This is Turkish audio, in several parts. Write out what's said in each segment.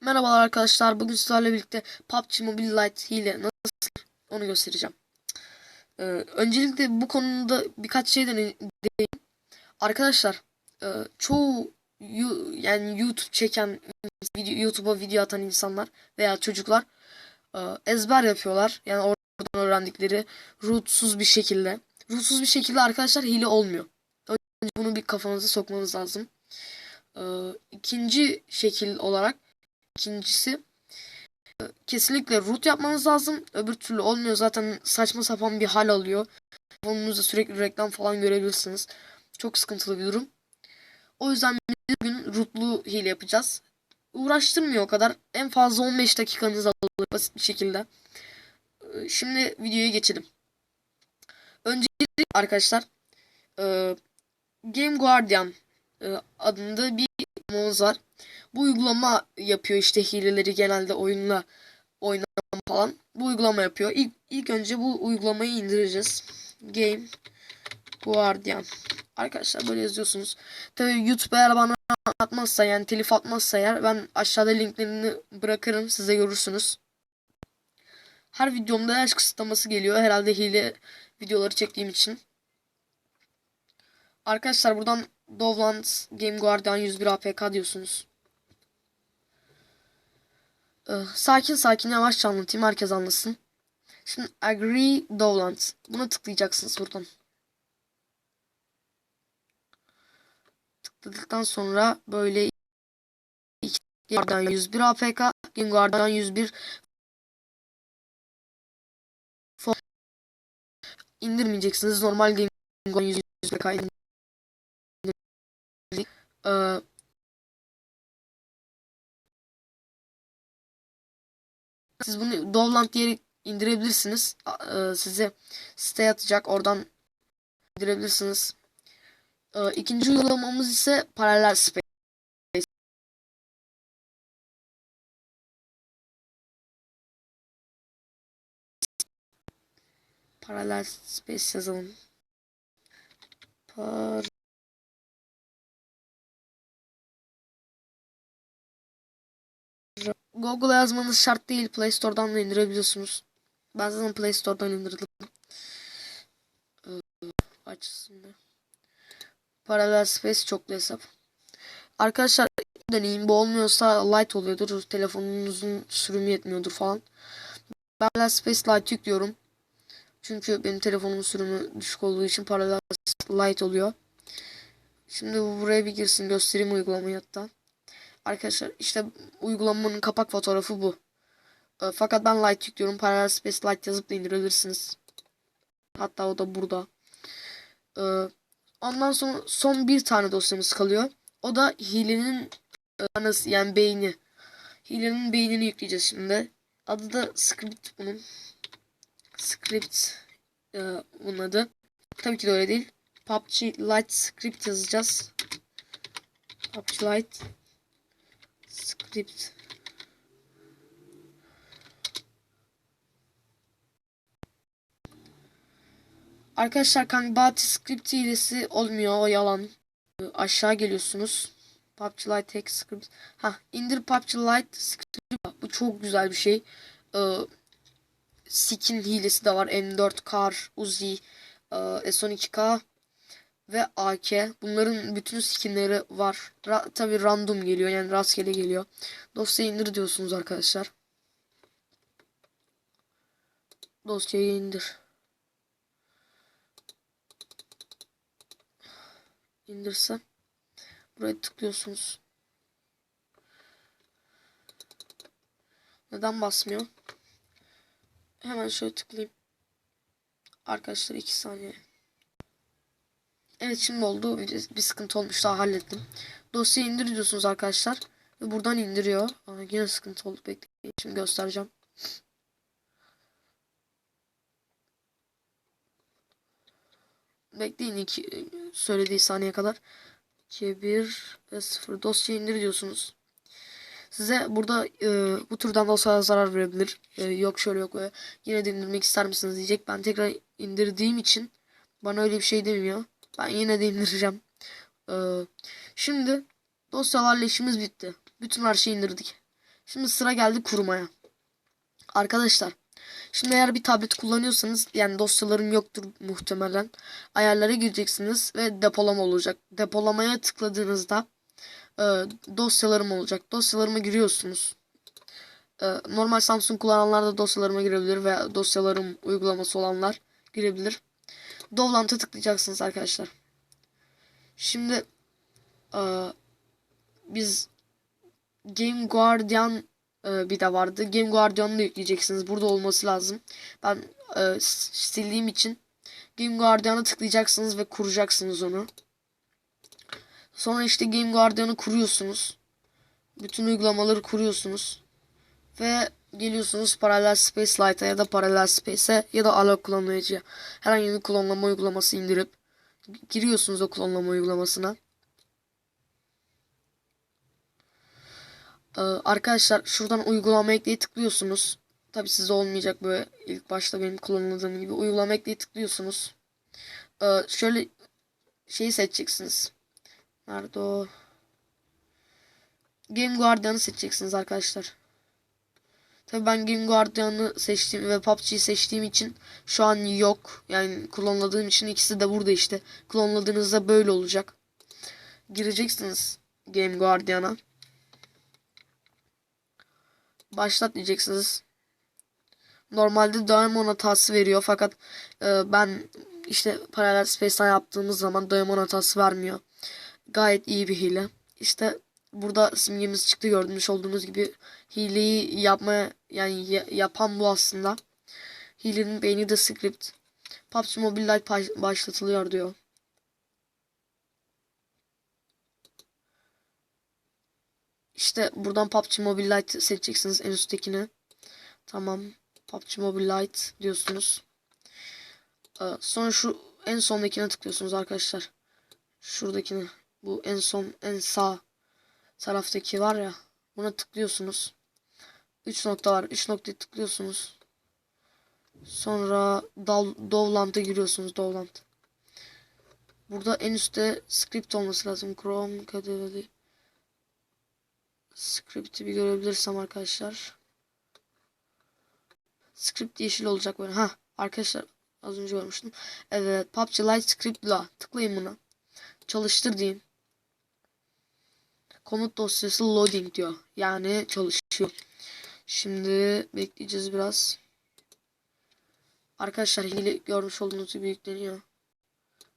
Merhabalar arkadaşlar. Bugün sizlerle birlikte PUBG Mobile Lite hile nasıl onu göstereceğim. Ee, öncelikle bu konuda birkaç şeyden değineyim. Arkadaşlar e, çoğu yani YouTube çeken YouTube'a video atan insanlar veya çocuklar e, ezber yapıyorlar. Yani oradan öğrendikleri rootsuz bir şekilde. Rootsuz bir şekilde arkadaşlar hile olmuyor. Önce bunu bir kafanıza sokmanız lazım. Ee, ikinci şekil olarak İkincisi kesinlikle root yapmanız lazım. Öbür türlü olmuyor. Zaten saçma sapan bir hal alıyor. Telefonunuzda sürekli reklam falan görebilirsiniz. Çok sıkıntılı bir durum. O yüzden bugün rootlu hile yapacağız. Uğraştırmıyor o kadar. En fazla 15 dakikanız alır basit bir şekilde. E, Şimdi videoya geçelim. Öncelikle arkadaşlar e, Game Guardian e, adında bir uygulamamız var. Bu uygulama yapıyor işte hileleri genelde oyunla oynamam falan. Bu uygulama yapıyor. İlk, ilk önce bu uygulamayı indireceğiz. Game Guardian. Arkadaşlar böyle yazıyorsunuz. Tabii YouTube eğer bana atmazsa yani telif atmazsa eğer ben aşağıda linklerini bırakırım size görürsünüz. Her videomda yaş kısıtlaması geliyor. Herhalde hile videoları çektiğim için. Arkadaşlar buradan Dovland Game Guardian 101 APK diyorsunuz. Ee, sakin sakin yavaşça anlatayım herkes anlasın. Şimdi Agree Dovland. Buna tıklayacaksınız buradan. Tıkladıktan sonra böyle iki Guardian 101 APK Game Guardian 101 Fo- indirmeyeceksiniz. Normal Game Guardian 101 APK indir- Ee, Siz bunu Dovland diye indirebilirsiniz. A- e, Size siteye atacak. Oradan indirebilirsiniz. E, İkinci uygulamamız ise Parallel Space. Parallel Space yazalım. Par Google yazmanız şart değil. Play Store'dan da indirebiliyorsunuz. Ben zaten Play Store'dan indirdim. Ee, açsın da. Parallel Space çoklu hesap. Arkadaşlar deneyin. Bu olmuyorsa light oluyordur. Telefonunuzun sürümü yetmiyordur falan. Ben Parallel Space Lite yüklüyorum. Çünkü benim telefonumun sürümü düşük olduğu için Parallel Lite oluyor. Şimdi bu buraya bir girsin. Göstereyim uygulamayı hatta. Arkadaşlar işte uygulamanın kapak fotoğrafı bu. E, Fakat ben Lite yüklüyorum. Parallel Space Lite yazıp da indirebilirsiniz. Hatta o da burada. E, Ondan sonra son bir tane dosyamız kalıyor. O da hilenin e, anası yani beyni. Hilenin beynini yükleyeceğiz şimdi. Adı da script bunun. Script e, bunun adı. Tabii ki de öyle değil. PUBG Lite script yazacağız. PUBG Lite script Arkadaşlar Kangbati script hilesi olmuyor o yalan. Aşağı geliyorsunuz. PUBG Lite Text script. Ha indir PUBG Lite script. Bu çok güzel bir şey. Ee, skin hilesi de var. M4 Kar, Uzi, e, S12K ve AK. Bunların bütün skinleri var. Ra Tabi random geliyor yani rastgele geliyor. Dosyayı indir diyorsunuz arkadaşlar. Dosyayı indir. indirse buraya tıklıyorsunuz. Neden basmıyor? Hemen şöyle tıklayayım. Arkadaşlar 2 saniye. Evet şimdi oldu. Bir, bir sıkıntı olmuş daha hallettim. Dosyayı indir diyorsunuz arkadaşlar. Ve buradan indiriyor. Aa, yine sıkıntı oldu. Bekleyin. Şimdi göstereceğim. Bekleyin iki söylediği saniye kadar. 2, 1 ve 0 dosya indir diyorsunuz. Size burada e, bu türden dosyalara zarar verebilir. E, yok şöyle yok böyle. Yine de indirmek ister misiniz diyecek. Ben tekrar indirdiğim için bana öyle bir şey demiyor. Ben yine de indireceğim. E, şimdi dosyalarla işimiz bitti. Bütün her şeyi indirdik. Şimdi sıra geldi kurmaya. Arkadaşlar şimdi eğer bir tablet kullanıyorsanız yani dosyalarım yoktur muhtemelen. Ayarlara gireceksiniz ve depolama olacak. Depolamaya tıkladığınızda e, dosyalarım olacak. Dosyalarıma giriyorsunuz. E, normal Samsung kullananlar da dosyalarıma girebilir veya dosyalarım uygulaması olanlar girebilir. Dovlant'a tıklayacaksınız arkadaşlar. Şimdi e, biz Game Guardian e, bir de vardı. Game Guardian'ı da yükleyeceksiniz. Burada olması lazım. Ben e, sildiğim için Game Guardian'a tıklayacaksınız ve kuracaksınız onu. Sonra işte Game Guardian'ı kuruyorsunuz. Bütün uygulamaları kuruyorsunuz. Ve geliyorsunuz Parallel Space Lite'a ya da Parallel Space'e ya da Allo kullanıcıya herhangi bir klonlama uygulaması indirip giriyorsunuz o klonlama uygulamasına. Ee, arkadaşlar şuradan uygulama ekleyi tıklıyorsunuz. Tabi sizde olmayacak böyle ilk başta benim kullanıldığım gibi uygulama ekleyi tıklıyorsunuz. Ee, şöyle şeyi seçeceksiniz. Nerede o? Game Guardian'ı seçeceksiniz arkadaşlar. Tabi ben Game Guardian'ı seçtiğim ve PUBG'yi seçtiğim için şu an yok. Yani klonladığım için ikisi de burada işte. Klonladığınızda böyle olacak. Gireceksiniz Game Guardian'a. Başlat diyeceksiniz. Normalde daimon hatası veriyor fakat e, ben işte paralel space'ten yaptığımız zaman daimon hatası vermiyor. Gayet iyi bir hile. İşte burada simgemiz çıktı gördüğünüz olduğunuz gibi hileyi yapmaya yani ya- yapan bu aslında. Hilenin beyni de script. PUBG Mobile Lite baş- başlatılıyor diyor. İşte buradan PUBG Mobile Lite seçeceksiniz en üsttekini. Tamam. PUBG Mobile Lite diyorsunuz. Ee, sonra şu en sondakine tıklıyorsunuz arkadaşlar. Şuradakini. Bu en son en sağ taraftaki var ya. Buna tıklıyorsunuz. 3 nokta var. 3 noktaya tıklıyorsunuz. Sonra Dov- Dovlant'a giriyorsunuz. Dovlant. Burada en üstte script olması lazım. Chrome, KDV. Script'i bir görebilirsem arkadaşlar. Script yeşil olacak böyle. Ha arkadaşlar az önce görmüştüm. Evet PUBG Lite Script'la tıklayın buna. Çalıştır diyeyim. Komut dosyası loading diyor. Yani çalışıyor. Şimdi bekleyeceğiz biraz. Arkadaşlar hile görmüş olduğunuz gibi yükleniyor.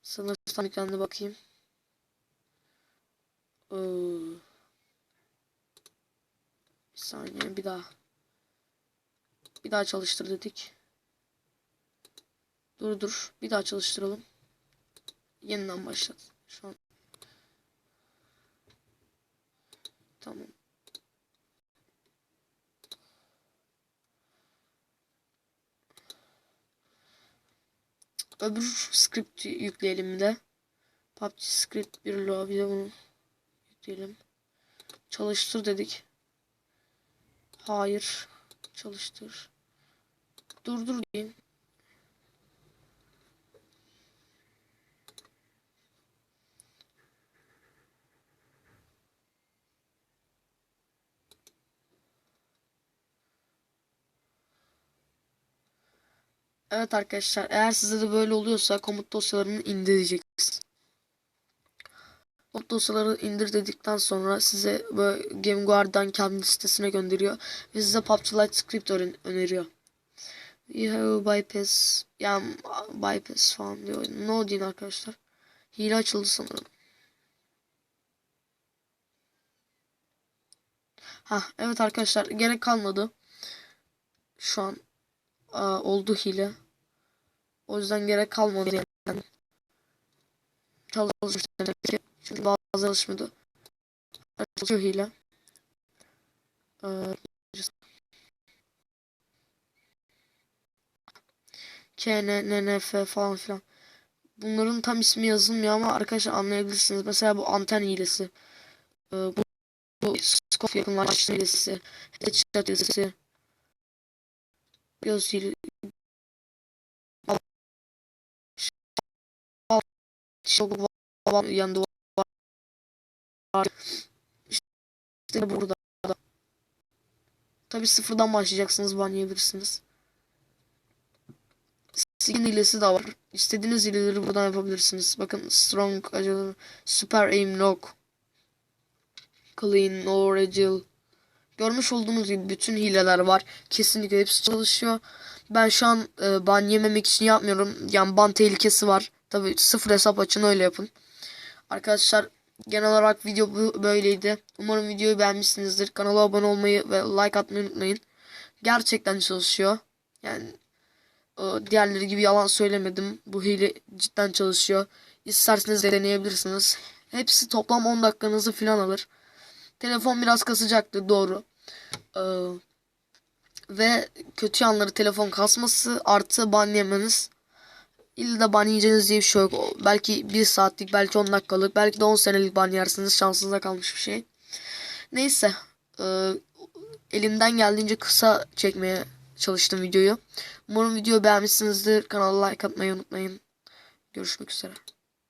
Sanırsam ekranda bakayım. Ee, bir saniye bir daha. Bir daha çalıştır dedik. Dur dur. Bir daha çalıştıralım. Yeniden başlat. Şu an. Tamam. Öbür script yükleyelim de. PUBG script bir de bunu yükleyelim. Çalıştır dedik. Hayır. Çalıştır. Durdur diyeyim. Evet arkadaşlar eğer size de böyle oluyorsa komut dosyalarını indireceksiniz. Komut dosyaları indir dedikten sonra size Game Guard'dan kendi sitesine gönderiyor ve size PUBG Lite script öneriyor. You have bypass yani bypass falan diyor. No deyin arkadaşlar. Hile açıldı sanırım. Ha evet arkadaşlar gerek kalmadı. Şu an aa, oldu hile. O yüzden gerek kalmadı yani. Çalışmış demek ki. Çünkü bazı alışmadı. Çalışıyor hile. Ee, KNNF falan filan. Bunların tam ismi yazılmıyor ama arkadaşlar anlayabilirsiniz. Mesela bu anten hilesi. Ee, bu, bu scope yakınlaştırma hilesi. Headshot hilesi. Göz Çok babam yanında var. İşte burada. Tabi sıfırdan başlayacaksınız ban yiyebilirsiniz. Skin hilesi de var. İstediğiniz hileleri buradan yapabilirsiniz. Bakın strong, acil, super aim lock, clean, no regil. Görmüş olduğunuz gibi bütün hileler var. Kesinlikle hepsi çalışıyor. Ben şu an e, ban yememek için yapmıyorum. Yani ban tehlikesi var. Tabi sıfır hesap açın öyle yapın. Arkadaşlar genel olarak video bu böyleydi. Umarım videoyu beğenmişsinizdir. Kanala abone olmayı ve like atmayı unutmayın. Gerçekten çalışıyor. Yani diğerleri gibi yalan söylemedim. Bu hile cidden çalışıyor. İsterseniz de deneyebilirsiniz. Hepsi toplam 10 dakikanızı falan alır. Telefon biraz kasacaktı doğru. Ee, ve kötü yanları telefon kasması artı ban yemeniz. İlle de ban diye bir şey yok. Belki 1 saatlik, belki 10 dakikalık, belki de 10 senelik ban yersiniz. Şansınıza kalmış bir şey. Neyse. e, elimden geldiğince kısa çekmeye çalıştım videoyu. Umarım videoyu beğenmişsinizdir. Kanala like atmayı unutmayın. Görüşmek üzere.